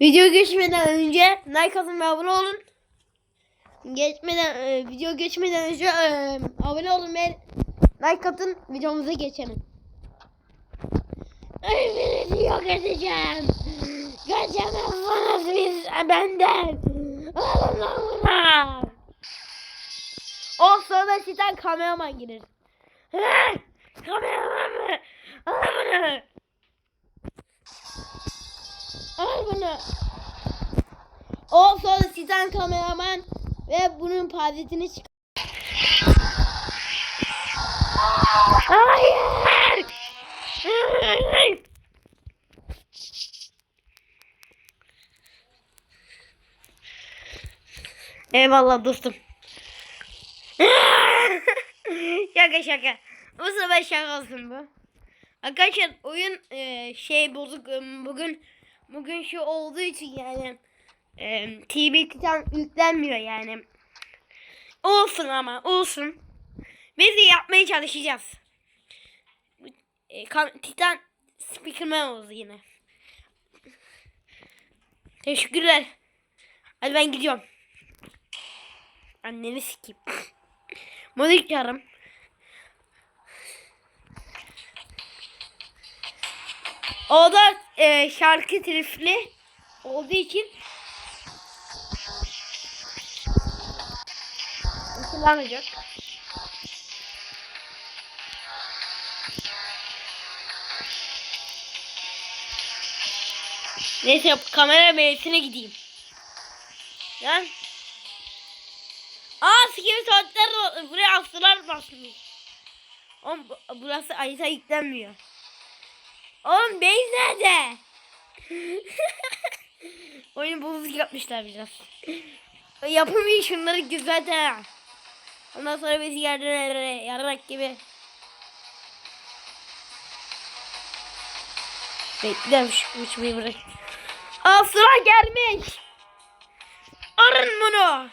Video geçmeden önce like atın ve abone olun. Geçmeden e, video geçmeden önce e, abone olun ve like atın videomuza geçelim. Hepinizi yok edeceğim. Kaçamazsınız biz benden. Alın bunu. O sonra sizden kameraman girer. Kameraman mı? Al bunu. Al bunu. O sonra sizden kameraman ve bunun paletini çıkar. Hayır. Hayır. Eyvallah dostum. şaka şaka. Bu sefer şaka olsun bu. Arkadaşlar oyun e, şey bozuk bugün bugün şu olduğu için yani e, Titan yüklenmiyor yani. Olsun ama olsun. Biz de yapmaya çalışacağız. E, Titan Speakerman oldu yine. Teşekkürler. Hadi ben gidiyorum. Anneni sikeyim. Modu çağırım. O da e, şarkı trifli olduğu için kullanacak. Neyse kamera mevsine gideyim. Lan. Aa sikimi saatler buraya astılar basmış. Oğlum bu- burası ayıta yüklenmiyor. Oğlum base nerede? Oyunu bozuk yapmışlar biraz. Yapımı şunları güzel ha. Ondan sonra bizi yerden yararak gibi. Bekle şu uçmayı bırak. Aa sıra gelmiş. Arın bunu.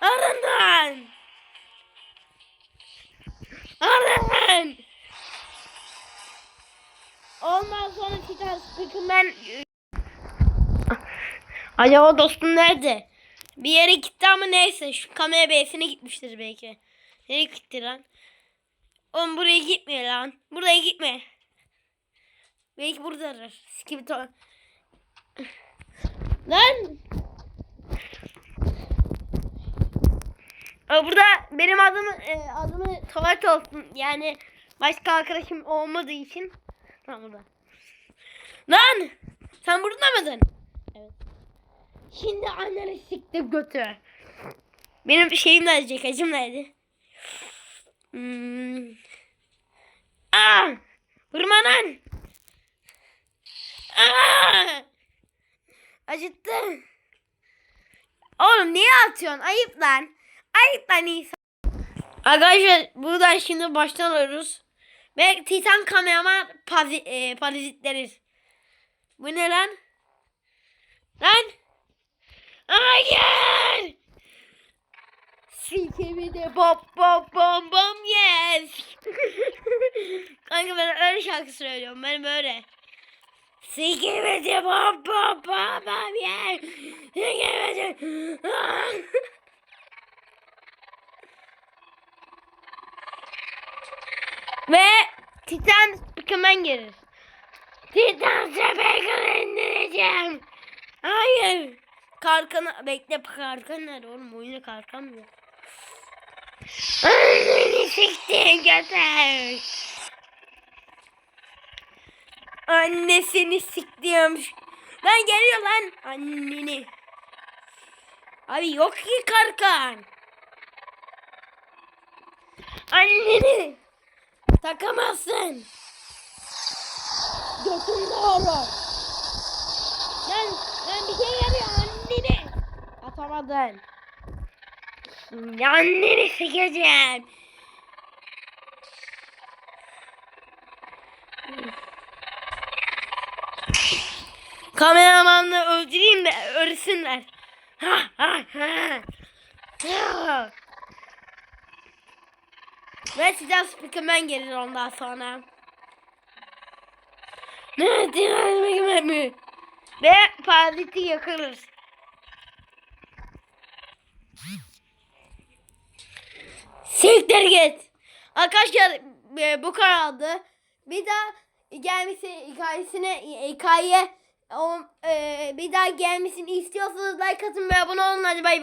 Arın lan. Arın. Ondan sonra Titan Speakerman Acaba dostum nerede? Bir yere gitti ama neyse şu kamera beysine gitmiştir belki. Nereye gitti lan? Oğlum buraya gitmiyor lan. Buraya gitme. Belki buradadır. Skibito. Lan! Aa, Burada benim adımı e, adımı Talat olsun. Yani başka arkadaşım olmadığı için. Tamam burada. Lan! Sen burada mıydın? Evet. Şimdi anneni siktim götü. Benim şeyim nerede? Cekacım nerede? Hmm. Aa! Vurma lan! Aa! Acıttı. Oğlum niye atıyorsun? Ayıp lan. Ayıp lan insan. Arkadaşlar buradan şimdi baştan alıyoruz. Ve Titan kameraman pazi, e, parazitleriz. Bu ne lan? Lan! Hayır! Sikimi de bop bop bom bom yes. Kanka ben öyle şarkı söylüyorum. Ben böyle. Sikimi de bop bop bom bom yes. Sikimi de... Ve Titan Speakerman gelir. Titan Speakerman indireceğim. Hayır. Karkanı bekle karkan nerede oğlum oyunda karkan mı? Anneni siktir götür. Annesini siktiyormuş. Lan geliyor lan anneni. Abi yok ki karkan. Anneni takamazsın. Doğru. Lan lan bir şey yarıyor anneni. Atamadın. Şimdi anneni sikeceğim. Kameramanla öldüreyim de ölsünler. Ha ha ha. Ve size Speakerman gelir ondan sonra. Ne diyor mi? Ve paraziti yakarız. Siktir git. Arkadaşlar e, bu kanaldı. Bir daha gelmesi hikayesine hikaye o, e, bir daha gelmesini istiyorsanız like atın ve abone olun hadi bay bay.